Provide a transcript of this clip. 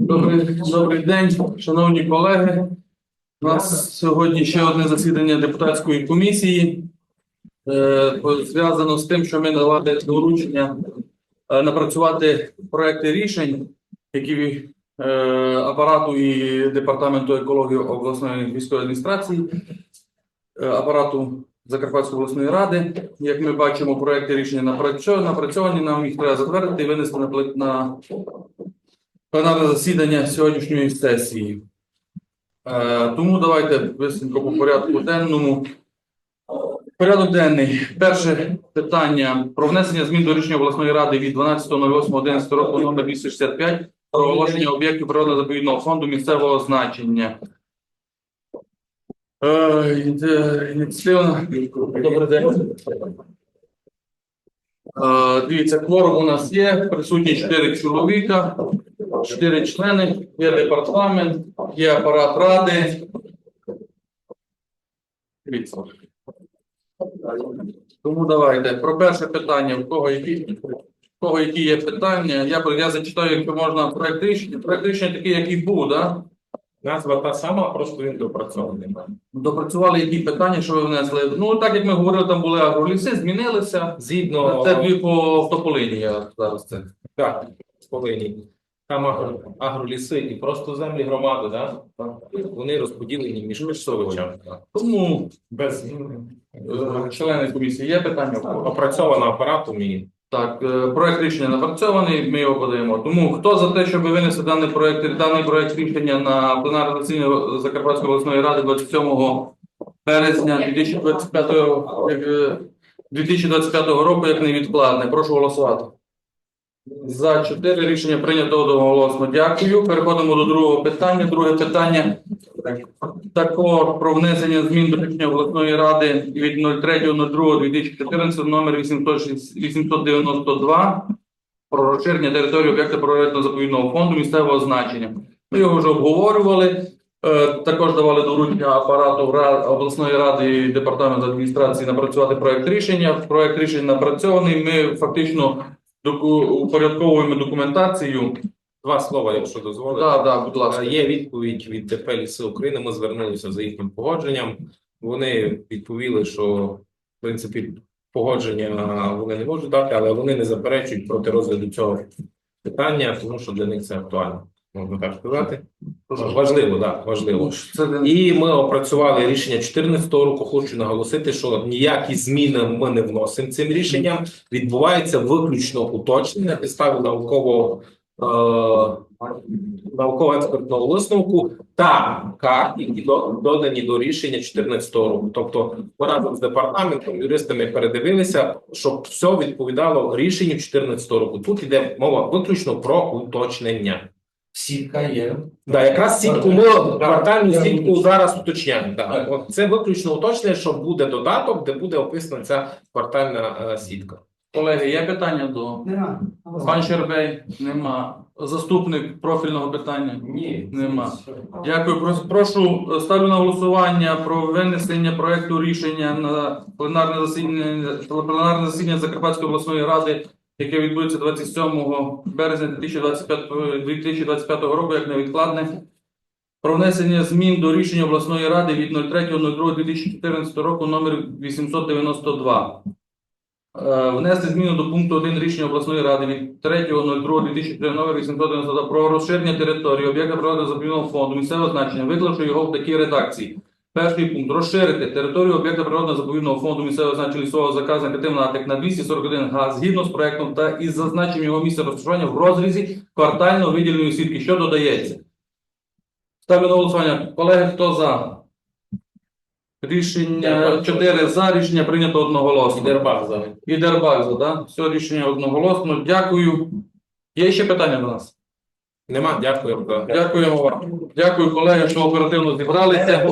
Добрий, добрий день, шановні колеги. У нас сьогодні ще одне засідання депутатської комісії. Е, Зв'язано з тим, що ми давали доручення е, напрацювати проекти рішень, які е, апарату і департаменту екології обласної військової адміністрації, апарату Закарпатської обласної ради. Як ми бачимо, проекти рішення напрацьовані, нам їх треба затвердити і винести на на пленарне засідання сьогоднішньої сесії. Е, тому давайте бистренько по порядку денному. Порядок денний. Перше питання про внесення змін до рішення обласної ради від 12.08.11 року номер 265 про оголошення об'єктів природно-заповідного фонду місцевого значення. Е, ініціативна. Добрий день. Е, Дивіться, кворум у нас є, присутні 4 чоловіка, 4 члени, є департамент, є апарат ради. Тому давайте. Про перше питання, в кого які, в кого які є питання. Я, я зачитаю, якщо можна. Проект рішення такий, який був, да? Назва та сама, просто він допрацьований. Допрацювали які питання, що ви внесли. Ну, так як ми говорили, там були агроліси, змінилися. Згідно Це дві по автополіні я зараз це. так, повинні. Там агро, агроліси і просто землі громади, да? вони розподілені між користувачами. Тому Без е, члени комісії є питання? Опрацьовано апаратом і Так, е, проект рішення напрацьований, ми його подаємо. Тому хто за те, щоб винести даний проект, даний проект рішення на пленарне засідання Закарпатської обласної ради 27 березня 2025, е, 2025 року, як невідкладне. Прошу голосувати. За чотири рішення прийнято одноголосно. Дякую. Переходимо до другого питання. Друге питання також про внесення змін до рішення обласної ради від 03.02.2014 номер 806 892 про розширення території об'єкта природно-заповідного фонду місцевого значення. Ми його вже обговорювали. Е, Також давали доручення апарату Ра- обласної ради і департаменту адміністрації напрацювати проект рішення. Проект рішення напрацьований. Ми фактично упорядковуємо документацію. два слова, якщо дозволите. Так, так, будь ласка. Е, Є відповідь від ДП «Ліси України. Ми звернулися за їхнім погодженням. Вони відповіли, що в принципі погодження вони не можуть дати, але вони не заперечують проти розгляду цього питання, тому що для них це актуально. Можна так сказати. Важливо, так, важливо. Це І ми опрацювали рішення 2014 року. Хочу наголосити, що ніякі зміни ми не вносимо цим рішенням. Відбувається виключно уточнення на підставі наукового е, науково-експертного висновку та карт, які додані до рішення 2014 року. Тобто, ми разом з департаментом, юристами передивилися, щоб все відповідало рішенню 2014 року. Тут йде мова виключно про уточнення. Сітка є. Да, якраз сітку ми квартальну сітку зараз уточняємо. Да. От це виключно уточнення, що буде додаток, де буде описана ця квартальна е, сітка. Колеги, є питання до Нема. пан Щербей? Нема. Заступник профільного питання? Ні, Нема. Дякую. Прос- Прошу е, ставлю на голосування про винесення проекту рішення на пленарне засідання пленарне засідання Закарпатської обласної ради, яке відбудеться 27 березня 2025, 2025 року, як невідкладне. Про внесення змін до рішення обласної ради від 03.02.2014 року номер 892. Е, Внести зміну до пункту 1 рішення обласної ради від 3.02.2003 номер 892 про розширення території об'єкта природно заповідного фонду місцевого значення, виклавши його в такій редакції. Перший пункт розширити територію об'єкта природно заповідного фонду місцевого значення лісового заказника Тимнатик на 241 га згідно з проектом та із зазначенням його місця розташування в розрізі квартально виділеної сітки, що додається. Ставлю на голосування. Колеги, хто за? Рішення 4 за, рішення прийнято одноголосно. Ідербах за. І Дербак за, да? Все рішення одноголосно. Дякую. Є ще питання до нас? Нема, дякую. Дякуємо вам. Дякую, колеги, що оперативно зібралися.